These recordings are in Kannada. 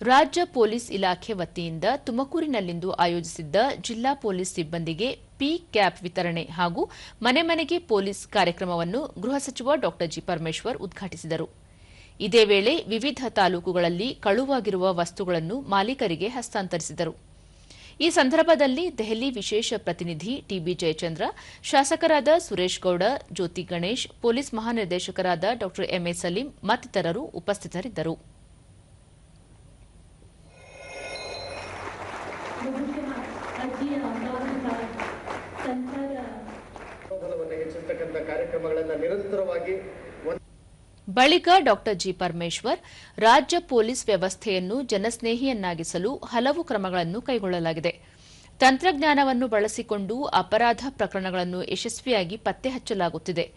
ರಾಜ್ಯ ಪೊಲೀಸ್ ಇಲಾಖೆ ವತಿಯಿಂದ ತುಮಕೂರಿನಲ್ಲಿಂದು ಆಯೋಜಿಸಿದ್ದ ಜಿಲ್ಲಾ ಪೊಲೀಸ್ ಸಿಬ್ಬಂದಿಗೆ ಪಿ ಕ್ಯಾಪ್ ವಿತರಣೆ ಹಾಗೂ ಮನೆ ಮನೆಗೆ ಪೊಲೀಸ್ ಕಾರ್ಯಕ್ರಮವನ್ನು ಗೃಹ ಸಚಿವ ಡಾ ಜಿ ಪರಮೇಶ್ವರ್ ಉದ್ಘಾಟಿಸಿದರು. ಇದೇ ವೇಳೆ ವಿವಿಧ ತಾಲೂಕುಗಳಲ್ಲಿ ಕಳುವಾಗಿರುವ ವಸ್ತುಗಳನ್ನು ಮಾಲೀಕರಿಗೆ ಹಸ್ತಾಂತರಿಸಿದರು. ಈ ಸಂದರ್ಭದಲ್ಲಿ ದೆಹಲಿ ವಿಶೇಷ ಪ್ರತಿನಿಧಿ ಟಿಬಿ ಜಯಚಂದ್ರ, ಶಾಸಕರಾದ ಸುರೇಶ್ ಗೌಡ, ಜ್ಯೋತಿ ಗಣೇಶ್, ಪೊಲೀಸ್ ಮಹಾನಿರ್ದೇಶಕರಾದ ಡಾ ಎಂಎ ಸಲೀಂ ಮತ್ತಿತರರು ಉಪಸ್ಥಿತರಿದ್ದರು. ಬಳಿಕ ಡಾ ಜಿ ಪರಮೇಶ್ವರ್, ರಾಜ್ಯ ಪೊಲೀಸ್ ವ್ಯವಸ್ಥೆಯನ್ನು ಜನಸ್ನೇಹಿಯನ್ನಾಗಿಸಲು ಹಲವು ಕ್ರಮಗಳನ್ನು ಕೈಗೊಳ್ಳಲಾಗಿದೆ. ತಂತ್ರಜ್ಞಾನವನ್ನು ಬಳಸಿಕೊಂಡು ಅಪರಾಧ ಪ್ರಕರಣಗಳನ್ನು ಯಶಸ್ವಿಯಾಗಿ ಪತ್ತೆ ಹಚ್ಚಲಾಗುತ್ತಿದೆ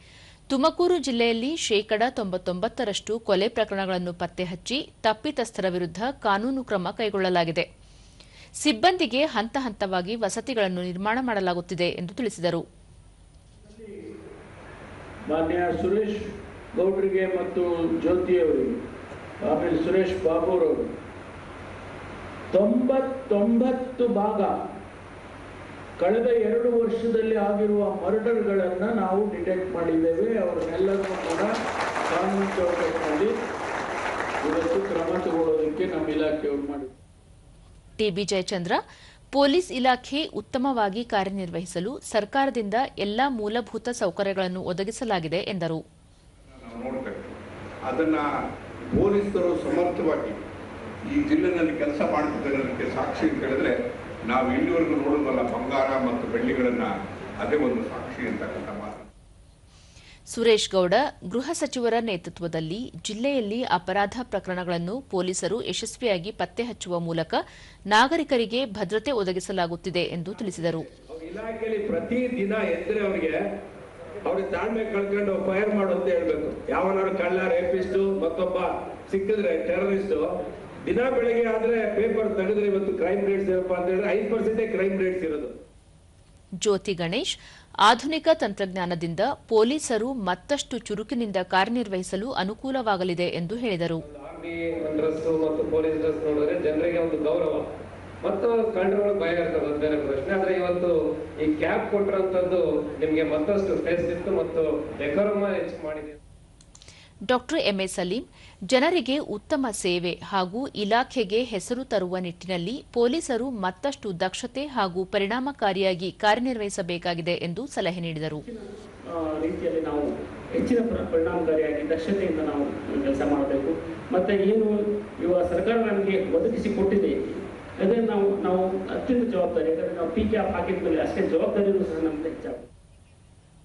ತುಮಕೂರು ಜಿಲ್ಲೆಯಲ್ಲಿ ಶೇಕಡ ತೊಂಬತ್ತೊಂಬತ್ತರಷ್ಟು ಕೊಲೆ ಪ್ರಕರಣಗಳನ್ನು ಪತ್ತೆ ಹಚ್ಚಿ ತಪ್ಪಿತಸ್ಥರ ವಿರುದ್ಧ ಕಾನೂನು ಕ್ರಮ ಕೈಗೊಳ್ಳಲಾಗಿದೆ. ಸಿಬ್ಬಂದಿಗೆ ಹಂತ ಹಂತವಾಗಿ ವಸತಿಗಳನ್ನು ನಿರ್ಮಾಣ ಮಾಡಲಾಗುತ್ತಿದೆ ಎಂದು ತಿಳಿಸಿದರು. ಮಾನ್ಯ ಸುರೇಶ್ ಗೌಡ್ರಿಗೆ ಮತ್ತು ಜ್ಯೋತಿ ಅವರಿಗೆ ಆಮೇಲೆ ಸುರೇಶ್ ಬಾಬುರವರು, ತೊಂಬತ್ತೊಂಬತ್ತು ಭಾಗ ಕಳೆದ ಎರಡು ವರ್ಷದಲ್ಲಿ ಆಗಿರುವ ಮರ್ಡರ್ಗಳನ್ನು ನಾವು ಡಿಟೆಕ್ಟ್ ಮಾಡಿದ್ದೇವೆ. ಅವರನ್ನೆಲ್ಲರನ್ನೂ ಕೂಡ ಕಾನೂನು ಚೌಕಟ್ಟಿನಲ್ಲಿ ಇವತ್ತು ಕ್ರಮ ತಗೊಳ್ಳೋದಕ್ಕೆ ನಮ್ಮ ಇಲಾಖೆಯವರು ಮಾಡಿದ್ದಾರೆ ಟಿಬಿ ಜಯಚಂದ್ರ, ಪೊಲೀಸ್ ಇಲಾಖೆ ಉತ್ತಮವಾಗಿ ಕಾರ್ಯನಿರ್ವಹಿಸಲು ಸರ್ಕಾರದಿಂದ ಎಲ್ಲಾ ಮೂಲಭೂತ ಸೌಕರ್ಯಗಳನ್ನು ಒದಗಿಸಲಾಗಿದೆ ಎಂದರು. ಅದನ್ನ ಪೊಲೀಸರು ಸಮರ್ಥವಾಗಿ ಈ ಜಿಲ್ಲೆನಲ್ಲಿ ಕೆಲಸ ಮಾಡುತ್ತಿದ್ದಕ್ಕೆ ಸಾಕ್ಷಿ ಅಂತ ಹೇಳಿದ್ರೆ, ನಾವು ಇಲ್ಲಿವರೆಗೂ ನೋಡುವಲ್ಲ ಬಂಗಾರ ಮತ್ತು ಬೆಳ್ಳಿಗಳನ್ನು, ಅದೇ ಒಂದು ಸಾಕ್ಷಿ ಅಂತಕ್ಕಂಥ ಮಾತು ಸುರೇಶ್ ಗೌಡ ಗೃಹ ಸಚಿವರ ನೇತೃತ್ವದಲ್ಲಿ ಜಿಲ್ಲೆಯಲ್ಲಿ ಅಪರಾಧ ಪ್ರಕರಣಗಳನ್ನು ಪೊಲೀಸರು ಯಶಸ್ವಿಯಾಗಿ ಪತ್ತೆ ಹಚ್ಚುವ ಮೂಲಕ ನಾಗರಿಕರಿಗೆ ಭದ್ರತೆ ಒದಗಿಸಲಾಗುತ್ತಿದೆ ಎಂದು ತಿಳಿಸಿದರು. ಅವ್ರಿಗೆ ತಾಳ್ಮೆ ಕಳ್ಕೊಂಡು ಫೈರ್ ಮಾಡು ಅಂತ ಹೇಳ್ಬೇಕು. ಯಾವನಾದ್ರು ಕಳ್ಳ ರೇಪಿಸ್ಟ್ ಮತ್ತೊಬ್ಬ ಸಿಕ್ಕಿದ್ರೆ ಟೆರರಿಸ್ಟ್ ದಿನ ಬೆಳಿಗ್ಗೆ ಆದ್ರೆ ಪೇಪರ್ ತೆಗೆದ್ರೆ ಇವತ್ತು ಕ್ರೈಮ್ ರೇಟ್ಸ್ ಏನಪ್ಪಾ ಅಂತ ಹೇಳಿದ್ರೆ ಐದು ಪರ್ಸೆಂಟೇ ಕ್ರೈಮ್ ರೇಟ್ಸ್ ಇರೋದು. ಜ್ಯೋತಿ ಗಣೇಶ್, ಆಧುನಿಕ ತಂತ್ರಜ್ಞಾನದಿಂದ ಪೊಲೀಸರು ಮತ್ತಷ್ಟು ಚುರುಕಿನಿಂದ ಕಾರ್ಯನಿರ್ವಹಿಸಲು ಅನುಕೂಲವಾಗಲಿದೆ ಎಂದು ಹೇಳಿದರು. ಜನರಿಗೆ ಒಂದು ಗೌರವ, ಮತ್ತು ಕಳ್ಳರುಗಳು ಭಯ ಇರ್ತದೆ ಅದು ಬೇರೆ ಪ್ರಶ್ನೆ. ಆದರೆ ಇವತ್ತು ಈ ಕ್ಯಾಪ್ ಕೊಟ್ಟಿರೋಂಥದ್ದು ನಿಮಗೆ ಮತ್ತಷ್ಟು ಫೇಸ್ ಇತ್ತು ಮತ್ತು ಡೆಕೋರಮ ಹೆಚ್ಚು ಮಾಡಿದೆ. ಡಾ ಎಂಎ ಸಲೀಂ, ಜನರಿಗೆ ಉತ್ತಮ ಸೇವೆ ಹಾಗೂ ಇಲಾಖೆಗೆ ಹೆಸರು ತರುವ ನಿಟ್ಟಿನಲ್ಲಿ ಪೊಲೀಸರು ಮತ್ತಷ್ಟು ದಕ್ಷತೆ ಹಾಗೂ ಪರಿಣಾಮಕಾರಿಯಾಗಿ ಕಾರ್ಯನಿರ್ವಹಿಸಬೇಕಾಗಿದೆ ಎಂದು ಸಲಹೆ ನೀಡಿದರು. ರೀತಿಯಲ್ಲಿ ನಾವು ಹೆಚ್ಚಿನ ಪ್ರ- ಪರಿಣಾಮಕಾರಿಯಾಗಿ ದಕ್ಷತೆಯಿಂದ ನಾವು ಕೆಲಸ ಮಾಡಬೇಕು. ಮತ್ತೆ ಏನು ಇವಾಗ ಸರ್ಕಾರ ನಮಗೆ ಒದಗಿಸಿ ಕೊಟ್ಟಿದೆ, ಅದನ್ನು ನಾವು ನಾವು ಅತ್ಯಂತ ಜವಾಬ್ದಾರಿ, ಯಾಕಂದರೆ ನಾವು ಪಿ ಕೆ ಹಾಕಿದ ಮೇಲೆ ಅಷ್ಟೇ ಜವಾಬ್ದಾರಿಯೂ ಸಹ ನಮ್ದು ಹೆಚ್ಚಾಗುತ್ತೆ.